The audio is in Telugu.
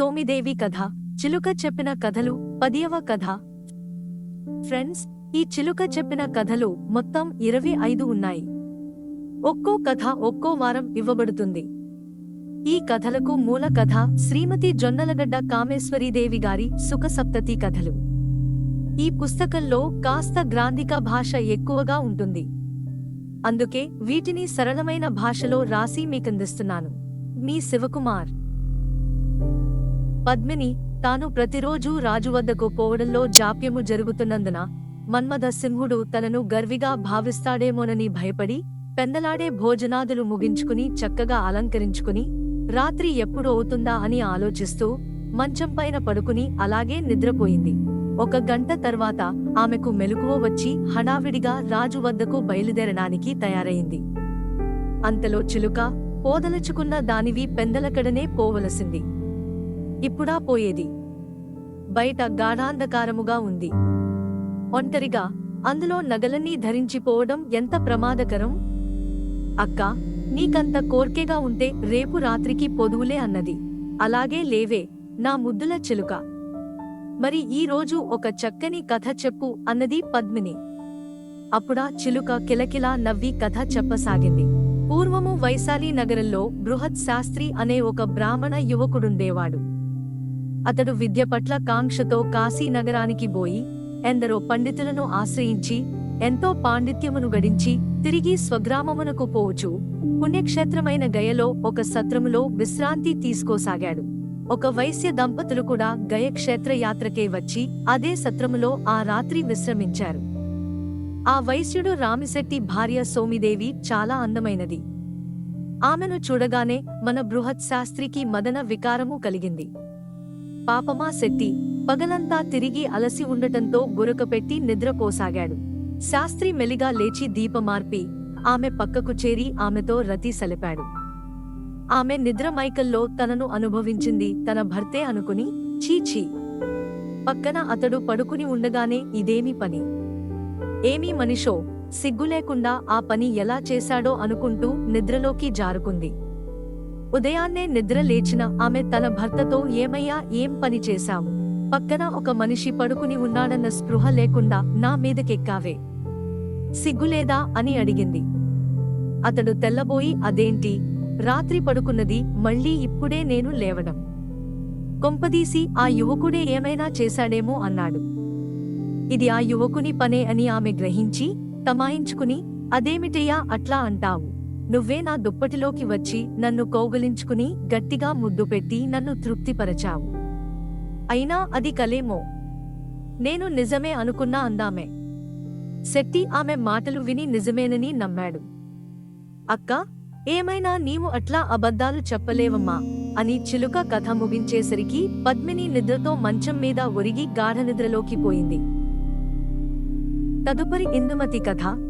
సోమిదేవి కథ చిలుక చెప్పిన కథలు పదియవ కథ. ఫ్రెండ్స్ ఈ చిలుక చెప్పిన కథలు మొత్తం ఇరవై ఐదు ఉన్నాయి. ఒక్కో కథ ఒక్కో వారం ఇవ్వబడుతుంది. ఈ కథలకు మూల కథ శ్రీమతి జొన్నలగడ్డ కామేశ్వరీదేవి గారి సుఖసప్తతి కథలు. ఈ పుస్తకంలో కాస్త గ్రాంధిక భాష ఎక్కువగా ఉంటుంది. అందుకే వీటిని సరళమైన భాషలో రాసి మీకందిస్తున్నాను. మీ శివకుమార్. పద్మిని తాను ప్రతిరోజూ రాజు వద్దకు పోవడంలో జాప్యము జరుగుతున్నందున మన్మథ సింహుడు తనను గర్విగా భావిస్తాడేమోనని భయపడి పెందలాడే భోజనాదులు ముగించుకుని చక్కగా అలంకరించుకుని రాత్రి ఎప్పుడు అవుతుందా అని ఆలోచిస్తూ మంచంపైన పడుకుని అలాగే నిద్రపోయింది. ఒక గంట తర్వాత ఆమెకు మెలకువ వచ్చి హడావిడిగా రాజు వద్దకు బయలుదేరడానికి తయారైంది. అంతలో చిలుక పోదలుచుకున్న దానివి పెందలకడనే పోవలసింది. ఇప్పుడా పోయేది. బయట గాఢాంధకారముగా ఉంది. ఒంటరిగా అందులో నగలన్నీ ధరించిపోవడం ఎంత ప్రమాదకరం? అక్కా నీకంత కోర్కెగా ఉంటే రేపు రాత్రికి పొదువులే అన్నది. అలాగే లేవే నా ముద్దుల చిలుక. మరి ఈ రోజు ఒక చక్కని కథ చెప్పు అన్నది పద్మిని. అప్పుడా చిలుక కిలకిలా నవ్వి కథ చెప్పసాగింది. పూర్వము వైశాలి నగరంలో బృహత్ శాస్త్రి అనే ఒక బ్రాహ్మణ యువకుడుండేవాడు. అతడు విద్య పట్ల కాంక్షతో కాశీ నగరానికి పోయి ఎందరో పండితులను ఆశ్రయించి ఎంతో పాండిత్యమును గడించి తిరిగి స్వగ్రామమునకు పోవచ్చు. పుణ్యక్షేత్రమైన గయలో ఒక సత్రములో విశ్రాంతి తీసుకోసాగాడు. ఒక వైశ్య దంపతులు కూడా గయ క్షేత్ర యాత్రకే వచ్చి అదే సత్రములో ఆ రాత్రి విశ్రమించారు. ఆ వైశ్యుడు రామిశెట్టి భార్య సోమిదేవి చాలా అందమైనది. ఆమెను చూడగానే మన బృహత్ శాస్త్రికి మదన వికారము కలిగింది. పాపమా శెట్టి పగలంతా తిరిగి అలసి ఉండటంతో గురకపెట్టి నిద్రపోసాగాడు శాస్త్రి మెలిగా లేచి దీపమార్పి ఆమె పక్కకు చేరి ఆమెతో రతి సలిపాడు. ఆమె నిద్ర మైకల్లో తనను అనుభవించింది తన భర్తే అనుకుని చీచీ పక్కన అతడు పడుకుని ఉండగానే ఇదేమి పని? ఏమీ మనిషో? సిగ్గులేకుండా ఆ పని ఎలా చేశాడో అనుకుంటూ నిద్రలోకి జారుకుంది. ఉదయాన్నే నిద్ర లేచిన ఆమె తన భర్తతో ఏమయ్యా ఏం పని చేశావు? పక్కన ఒక మనిషి పడుకుని ఉన్నాడన్న స్పృహ లేకుండా నా మీదకెక్కావే? సిగ్గులేదా అని అడిగింది. అతడు తెల్లబోయి అదేంటి? రాత్రి పడుకున్నది మళ్ళీ ఇప్పుడే నేను లేవడం. కొంపదీసి ఆ యువకుడే ఏమైనా చేశాడేమో అన్నాడు. ఇది ఆ యువకుని పనే అని ఆమె గ్రహించి తమాయించుకుని అదేమిటయ్యా అట్లా అంటావు? నువ్వే నా దుప్పటిలోకి వచ్చి నన్ను కౌగలించుకుని గట్టిగా ముద్దు పెట్టి నన్ను తృప్తిపరచావు. అయినా అది కలేమో? నేను నిజమే అనుకున్నా అందామే. శెట్టి ఆమె మాటలు విని నిజమేనని నమ్మాడు. అక్క ఏమైనా నీవు అట్లా అబద్ధాలు చెప్పలేవమ్మా? అని చిలుక కథ ముగించేసరికి పద్మిని నిద్రతో మంచం మీద ఒరిగి గాఢనిద్రలోకి పోయింది. తదుపరి ఇందుమతి కథ.